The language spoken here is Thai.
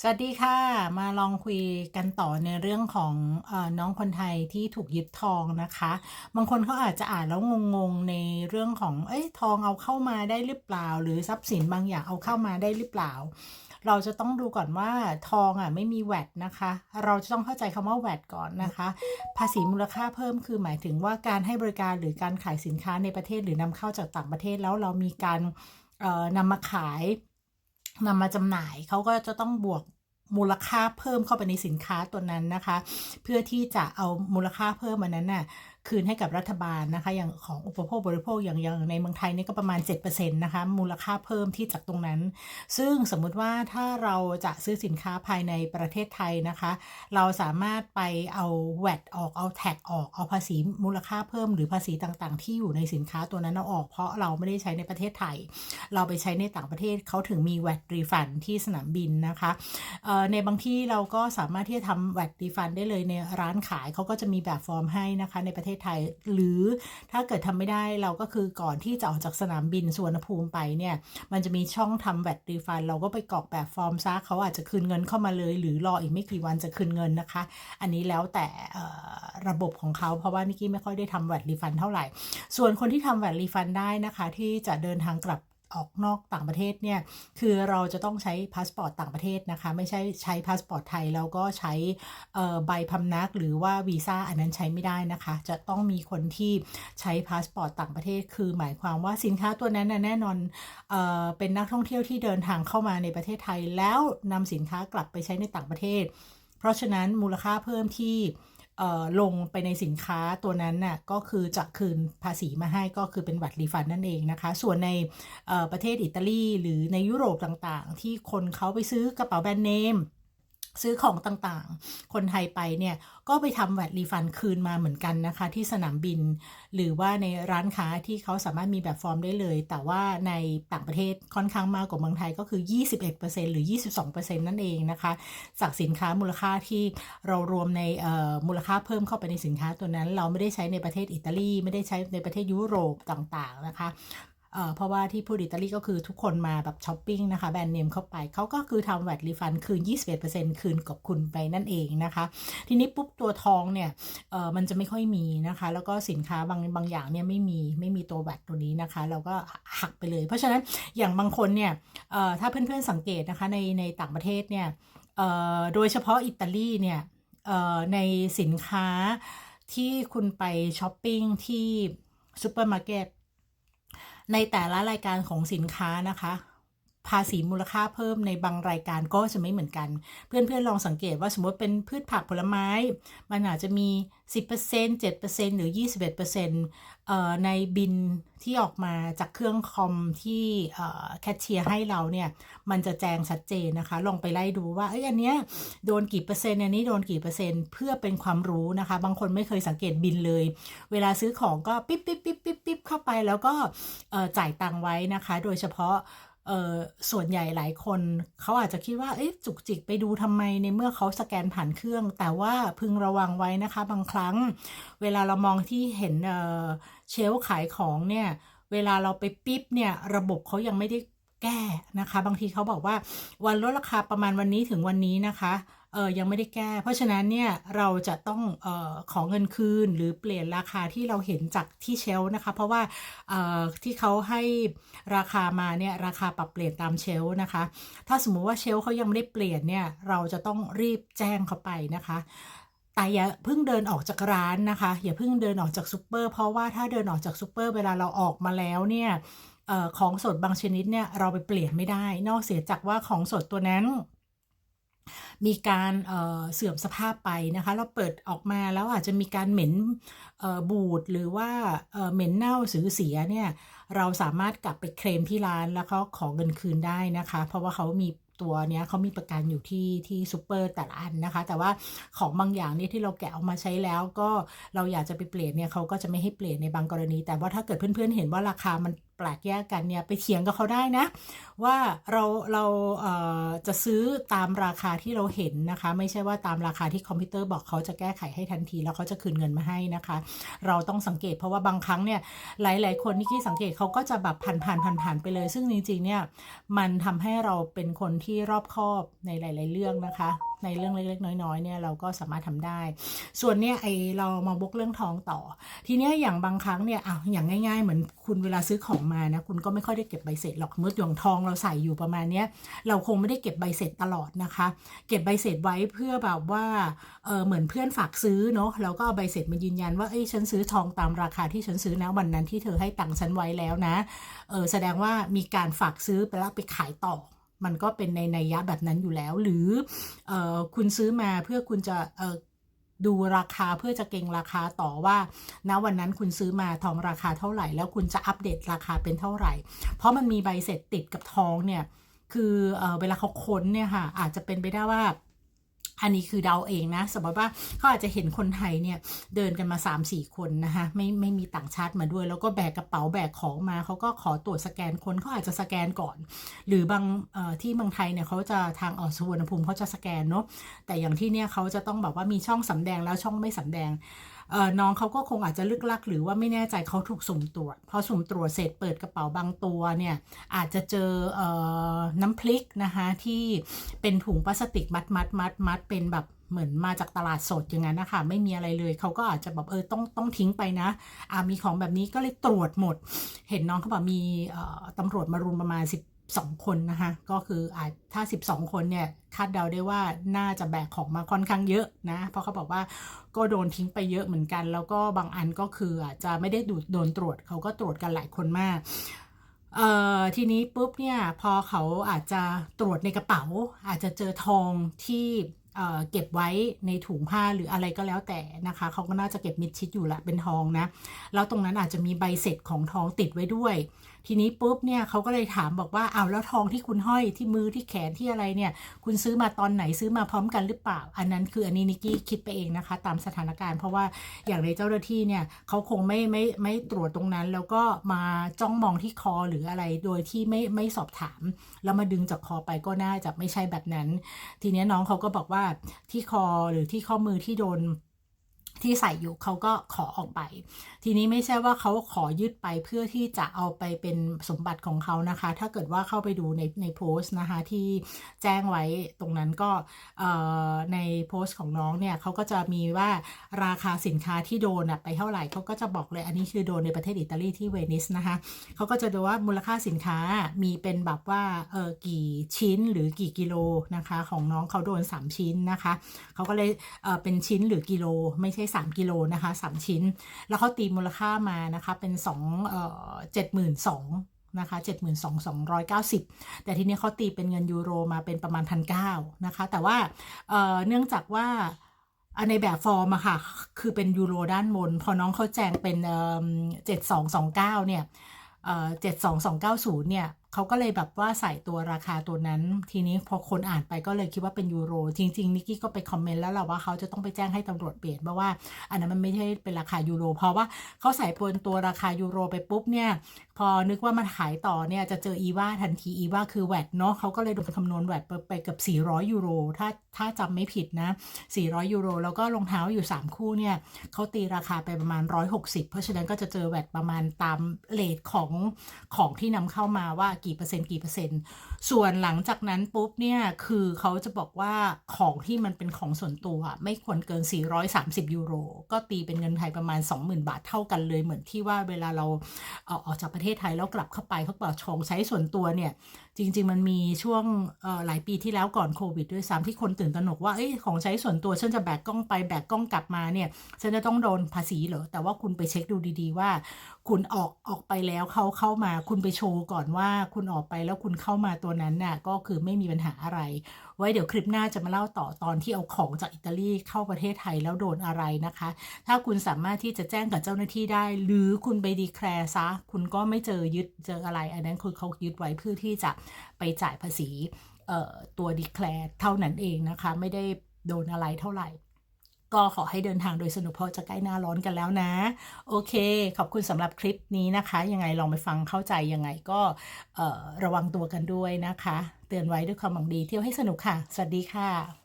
สวัสดีค่ะ มาลองคุยกันต่อในเรื่องของอน้องคนไทยที่ถูกยึดทองนะคะ บางคนเขาอาจจะอ่านแล้วงงๆในเรื่องของเอ้ยทองเอาเข้ามาได้หรือเปล่า หรือทรัพย์สินบางอย่างเอาเข้ามาได้หรือเปล่า เราจะต้องดูก่อนว่าทองอะไม่มีแวดนะคะ เราจะต้องเข้าใจคำว่าแวดก่อนนะคะ ภาษีมูลค่าเพิ่มคือหมายถึงว่าการให้บริการหรือการขายสินค้าในประเทศหรือนำเข้าจากต่างประเทศแล้วเรามีการเอ่อนำมาขาย นำมาจำหน่ายเขาก็จะต้องบวกมูลค่าเพิ่มเข้าไปในสินค้าตัวนั้นนะคะ เพื่อที่จะเอามูลค่าเพิ่มมันนั้นน่ะ คืนให้กับรัฐบาลนะคะ อย่างของอุปโภคบริโภคอย่างอย่างในเมืองไทยนี่ก็ประมาณ7%นะคะมูลค่าเพิ่มที่จากตรงนั้น ซึ่งสมมุติว่าถ้าเราจะซื้อสินค้าภายในประเทศไทยนะคะ เราสามารถไปเอาแวดออกเอาแท็กออกเอาภาษีมูลค่าเพิ่มหรือภาษีต่างๆ ที่อยู่ในสินค้าตัวนั้นเอาออก เพราะเราไม่ได้ใช้ในประเทศไทย เราไปใช้ในต่างประเทศเขาถึงมีแวดรีฟันที่สนามบินนะคะในบางที่เราก็สามารถที่จะทำแวดรีฟันได้เลยในร้านขายเขาก็จะมีแบบฟอร์มให้นะคะในประเทศไทย หรือถ้าเกิดทำไม่ได้เราก็คือก่อนที่จะออกจากสนามบินสุวรรณภูมิไปเนี่ยมันจะมีช่องทำแวดรีฟัน เราก็ไปกรอกแบบฟอร์มซะเขาอาจจะคืนเงินเข้ามาเลย หรือรออีกไม่กี่วันจะคืนเงินนะคะ อันนี้แล้วแต่ระบบของเขาเพราะว่านิกกี้ไม่ค่อยได้ทำแวดรีฟันเท่าไหร่ ส่วนคนที่ทำแวดรีฟันได้นะคะ ที่จะเดินทางกลับ ออกนอกต่างประเทศเนี่ยคือเราจะต้องใช้พาสปอร์ตต่างประเทศนะคะ ไม่ใช่ใช้พาสปอร์ตไทยแล้วก็ใช้ใบพำนักหรือว่าวีซ่าอันนั้นใช้ไม่ได้นะคะ จะต้องมีคนที่ใช้พาสปอร์ตต่างประเทศ คือหมายความว่าสินค้าตัวนั้นนแน่นอนเออเป็นนักท่องเที่ยวที่เดินทางเข้ามาในประเทศไทย แล้วนำสินค้ากลับไปใช้ในต่างประเทศ เพราะฉะนั้นมูลค่าเพิ่มที่ ลงไปในสินค้าตัวนั้นน่ะก็คือจะคืนภาษีมาให้ก็คือเป็นบัตรรีฟันนั่นเองนะคะ ส่วนในประเทศอิตาลีหรือในยุโรปต่างๆ ที่คนเขาไปซื้อกระเป๋าแบรนด์เนม ซื้อของต่างๆ คนไทยไปเนี่ยก็ไปทำแวดรีฟันคืนมาเหมือนกันนะคะ ที่สนามบิน หรือว่าในร้านค้าที่เขาสามารถมีแบบฟอร์มได้เลย แต่ว่าในต่างประเทศค่อนข้างมากกว่าเมืองไทยก็คือ 21%หรือ 22%นั่นเองนะคะ จากสินค้ามูลค่าที่เรารวมในเอ่อมูลค่าเพิ่มเข้าไปในสินค้าตัวนั้น เราไม่ได้ใช้ในประเทศอิตาลี ไม่ได้ใช้ในประเทศยุโรปต่างๆนะคะ เพราะว่าที่พูดอิตาลีก็คือทุกคนมาแบบช้อปปิ้งนะคะแบรนด์เนมเข้าไปเขาก็คือทำแวดรีฟันคืน 21%คืนกับคุณไปนั่นเองนะคะ ทีนี้ปุ๊บตัวทองเนี่ยเออมันจะไม่ค่อยมีนะคะ แล้วก็สินค้าบางบางอย่างเนี่ยไม่มีไม่มีตัวแวดตัวนี้นะคะ เราก็หักไปเลย เพราะฉะนั้นอย่างบางคนเนี่ยเออถ้าเพื่อนๆสังเกตนะคะในในต่างประเทศเนี่ยเออโดยเฉพาะอิตาลีเนี่ยเออในสินค้าที่คุณไปช้อปปิ้งที่ซูเปอร์มาร์เก็ต ในแต่ละรายการของสินค้านะคะ ภาษีมูลค่าเพิ่มในบางรายการก็จะไม่เหมือนกัน เพื่อนๆลองสังเกตว่าสมมติเป็นพืชผักผลไม้ มันอาจจะมี 10% 7%หรือ 21%เอ่อในบินที่ออกมาจากเครื่องคอมที่แคชเชียร์ให้เราเนี่ย มันจะแจงชัดเจนนะคะ ลองไปไล่ดูว่าเอ้ยอันเนี้ยโดนกี่เปอร์เซ็นต์อันนี้โดนกี่เปอร์เซ็นต์เพื่อเป็นความรู้นะคะ บางคนไม่เคยสังเกตบินเลย เวลาซื้อของก็ปิ๊บปิ๊บปิ๊บปิ๊บปิ๊บเข้าไปแล้วก็จ่ายตังค์ไว้นะคะ โดยเฉพาะ เออส่วนใหญ่หลายคนเขาอาจจะคิดว่าเอ๊ะจุกจิกไปดูทำไมในเมื่อเขาสแกนผ่านเครื่อง แต่ว่าพึงระวังไว้นะคะ บางครั้ง เวลาเรามองที่เห็นเออเชลขายของเนี่ย เวลาเราไปปิ๊บเนี่ย ระบบเขายังไม่ได้แก้นะคะ บางทีเขาบอกว่าวันลดราคาประมาณวันนี้ถึงวันนี้นะคะ เออยังไม่ได้แก้ เพราะฉะนั้นเนี่ยเราจะต้องเออขอเงินคืนหรือเปลี่ยนราคาที่เราเห็นจากที่เชลนะคะ เพราะว่าเออที่เขาให้ราคามาเนี่ยราคาปรับเปลี่ยนตามเชลนะคะ ถ้าสมมุติว่าเชลเขายังไม่ได้เปลี่ยนเนี่ยเราจะต้องรีบแจ้งเขาไปนะคะแต่อย่าเพิ่งเดินออกจากร้านนะคะ อย่าเพิ่งเดินออกจากซูเปอร์เพราะว่าถ้าเดินออกจากซูเปอร์เวลาเราออกมาแล้วเนี่ยของสดบางชนิดเนี่ยเราไปเปลี่ยนไม่ได้ นอกเสียจากว่าของสดตัวนั้น มีการเเสื่อมสภาพไปนะคะ เราเปิดออกมาแล้วอาจจะมีการเหม็นบูดหรือว่าเอ่อเหม็นเน่าสือเสียเนี่ยเราสามารถกลับไปเคลมที่ร้านแล้วเขาขอเงินคืนได้นะคะ เพราะว่าเขามีตัวเนี้ยเขามีประกันอยู่ที่ที่ซูเปอร์แต่ละอันนะคะ แต่ว่าของบางอย่างเนี่ยที่เราแกะออกมาใช้แล้วก็เราอยากจะไปเปลี่ยนเนี่ยเขาก็จะไม่ให้เปลี่ยนในบางกรณี แต่ว่าถ้าเกิดเพื่อนๆเห็นว่าราคามันแปลกแยกกันเนี่ยไปเถียงกับเขาได้นะ ว่าเราเราเจะซื้อตามราคาที่เราเห็นนะคะ ไม่ใช่ว่าตามราคาที่คอมพิวเตอร์บอกเขาจะแก้ไขให้ทันที แล้วเขาจะคืนเงินมาให้นะคะ เราต้องสังเกตเพราะว่าบางครั้งเนี่ยหลาย ๆ คนที่ขี้สังเกตเขาก็จะแบบผ่านผ่านผ่านผ่านไปเลย ซึ่งจริงๆเนี่ยมันทำให้เราเป็นคนที่รอบคอบในหลาย ๆ เรื่องนะคะในเรื่องเล็ก ๆ น้อยๆเนี่ยเราก็สามารถทำได้ ส่วนเนี่ยไอเรามาบกเรื่องทองต่อ ทีเนี้ยอย่างบางครั้งเนี่ยอะอย่างง่าย ๆ เหมือนคุณเวลาซื้อของมานะคุณก็ไม่ค่อยได้เก็บใบเสร็จหรอกเมื่ออย่างทองเราใส่อยู่ประมาณเนี้ยเราคงไม่ได้เก็บใบเสร็จตลอดนะคะ เก็บใบเสร็จไว้เพื่อแบบว่าเออเหมือนเพื่อนฝากซื้อเนาะเราก็เอาใบเสร็จมายืนยันว่าเอ้ยฉันซื้อทองตามราคาที่ฉันซื้อนะวันนั้นที่เธอให้ตังค์ฉันไว้แล้วนะเออแสดงว่ามีการฝากซื้อไปแล้วไปขายต่อ มันก็เป็นในนัยยะแบบนั้นอยู่แล้ว หรืออคุณซื้อมาเพื่อคุณจะดูราคาเพื่อจะเก่งราคาต่อว่าณวันนั้นคุณซื้อมาทองราคาเท่าไหร่ แล้วคุณจะอัปเดตราคาเป็นเท่าไหร่ เพราะมันมีใบเสร็จติดกับทองเนี่ยคือเอเวลาเขาค้นเนี่ยค่ะอาจจะเป็นไปได้ว่า อันนี้คือเดาเองนะ สมมติว่าเขาอาจจะเห็นคนไทยเนี่ยเดินกันมา 3-4 คนนะคะไม่ไม่มีต่างชาติมาด้วย แล้วก็แบกกระเป๋าแบกของมาเขาก็ขอตรวจสแกนคนเขาอาจจะสแกนก่อน หรือบางที่เมืองไทยเนี่ยเขาจะทางออกสุวรรณภูมิเขาจะสแกนเนาะแต่อย่างที่เนี่ยเขาจะต้องแบบว่ามีช่องสำแดงแล้วช่องไม่สำแดง น้องเขาก็คงอาจจะลึกลัก หรือว่าไม่แน่ใจเขาถูกสุ่มตรวจพอสุ่มตรวจเสร็จเปิดกระเป๋าบางตัวเนี่ยอาจจะเจอเออน้ำพริกนะคะที่เป็นถุงพลาสติกมัดมัดมัดมัดเป็นแบบเหมือนมาจากตลาดสดอย่างนั้นนะคะไม่มีอะไรเลยเขาก็อาจจะแบบเออต้องต้องทิ้งไปนะอ่ามีของแบบนี้ก็เลยตรวจหมด เห็นน้องเขาบอกมีตำรวจมารุมประมาณ 12 คนนะคะก็คืออาจถ้า 12 คนเนี่ยคาดเดาได้ว่าน่าจะแบกของมาค่อนข้างเยอะนะเพราะเขาบอกว่าก็โดนทิ้งไปเยอะเหมือนกัน แล้วก็บางอันก็คืออาจจะไม่ได้ดูโดนตรวจเขาก็ตรวจกันหลายคนมากเอ่อทีนี้ปุ๊บเนี่ยพอเขาอาจจะตรวจในกระเป๋า อาจจะเจอทองที่เอ่อเก็บไว้ในถุงผ้าหรืออะไรก็แล้วแต่นะคะเขาก็น่าจะเก็บมิดชิดอยู่ละเป็นทองนะ แล้วตรงนั้นอาจจะมีใบเสร็จของทองติดไว้ด้วย ทีนี้ปุ๊บเนี่ยเขาก็เลยถามบอกว่าเอ้าแล้วทองที่คุณห้อยที่มือที่แขนที่อะไรเนี่ย คุณซื้อมาตอนไหนซื้อมาพร้อมกันหรือเปล่า อันนั้นคืออันนี้นิกกี้คิดไปเองนะคะ ตามสถานการณ์เพราะว่าอย่างในเจ้าหน้าที่เนี่ยเขาคงไม่ไม่ไม่ตรวจตรงนั้น แล้วก็มาจ้องมองที่คอหรืออะไรโดยที่ไม่ไม่สอบถาม แล้วมาดึงจากคอไปก็น่าจะไม่ใช่แบบนั้น ทีนี้น้องเขาก็บอกว่าที่คอหรือที่ข้อมือที่โดน ที่ใส่อยู่เขาก็ขอออกไป ทีนี้ไม่ใช่ว่าเขาขอยึดไปเพื่อที่จะเอาไปเป็นสมบัติของเขานะคะ ถ้าเกิดว่าเข้าไปดูในในโพสต์นะคะที่แจ้งไว้ตรงนั้นก็ในโพสต์ของน้องเนี่ยเขาก็จะมีว่าราคาสินค้าที่โดนไปเท่าไหร่เขาก็จะบอกเลยอันนี้คือโดนในประเทศอิตาลีที่เวนิสนะคะเขาก็จะดูว่ามูลค่าสินค้ามีเป็นแบบว่าเออกี่ชิ้นหรือกี่กิโลนะคะ ของน้องเขาโดน 3 ชิ้นนะคะเขาก็เลยเออเป็นชิ้นหรือกิโลไม่ใช่3กิโลนะคะ3ชิ้น แล้วเขาตีมูลค่ามานะคะเป็น2เอ่อ72,000นะคะ72,290 แต่ทีนี้เขาตีเป็นเงินยูโรมาเป็นประมาณ 1,900นะคะ แต่ว่าเอ่อเนื่องจากว่าในแบบฟอร์มอะค่ะ คือเป็นยูโรด้านบน พอน้องเขาแจงเป็นเอ่อ7229เนี่ยเอ่อ72290เนี่ย ขาก็เลยแบบว่าใส่ตัวราคาตัวนั้น ทีนี้พอคนอ่านไปก็เลยคิดว่าเป็นยูโร จริงๆนิกกี้ก็ไปคอมเมนต์แล้วแหละว่าเขาจะต้องไปแจ้งให้ตำรวจเปลี่ยนเพราะว่า อันนั้นมันไม่ใช่เป็นราคายูโร เพราะว่าเขาใส่ปนตัวราคายูโรไปปุ๊บเนี่ย พอนึกว่ามันขายต่อเนี่ยจะเจออีว่าทันทีอีว่าคือแวดเนาะเขาก็เลยโดนคำนวณแวดไปเกับ400ยูโรถ้าถ้าจำไม่ผิดนะ 400ยูโรแล้วก็รองเท้าอยู่ 3 คู่เนี่ยเขาตีราคาไปประมาณ 160 เพราะฉะนั้นก็จะเจอแวดประมาณตามเลทของของที่นำเข้ามาว่ากี่เปอร์เซ็นต์กี่เปอร์เซ็นต์ ส่วนหลังจากนั้นปุ๊บเนี่ยคือเขาจะบอกว่าของที่มันเป็นของส่วนตัวอะไม่ควรเกิน 430 ยูโร ก็ตีเป็นเงินไทยประมาณ 20,000 บาทเท่ากันเลยเหมือนที่ว่าเวลาเราเอออกจากประเทศไทยแล้วกลับเข้าไปเขาบอกของใช้ส่วนตัวเนี่ยจริง ๆ มันมีช่วงหลายปีที่แล้วก่อนโควิดด้วยซ้ำที่คนตื่นตระหนกว่าเอ้ยของใช้ส่วนตัวฉันจะแบกกล้องไปแบกกล้องกลับมาเนี่ยฉันจะต้องโดนภาษีเหรอแต่ว่าคุณไปเช็คดูดีๆว่า คุณออกออกไปแล้วเขาเข้ามาคุณไปโชว์ก่อนว่าคุณออกไปแล้วคุณเข้ามาตัวนั้นน่ะก็คือไม่มีปัญหาอะไร ไว้เดี๋ยวคลิปหน้าจะมาเล่าต่อตอนที่เอาของจากอิตาลีเข้าประเทศไทยแล้วโดนอะไรนะคะ ถ้าคุณสามารถที่จะแจ้งกับเจ้าหน้าที่ได้ หรือคุณไปดีแคลร์ซะคุณก็ไม่เจอยึดเจออะไร อันนั้นคือเขายึดไว้เพื่อที่จะไปจ่ายภาษีตัวดีแคลร์เท่านั้นเองนะคะ ไม่ได้โดนอะไรเท่าไหร่ ก็ขอให้เดินทางโดยสนุกเพราะจะใกล้หน้าร้อนกันแล้วนะ โอเค ขอบคุณสำหรับคลิปนี้นะคะ ยังไงลองไปฟังเข้าใจยังไงก็ระวังตัวกันด้วยนะคะ เตือนไว้ด้วยความหวังดีเที่ยวให้สนุกค่ะ สวัสดีค่ะ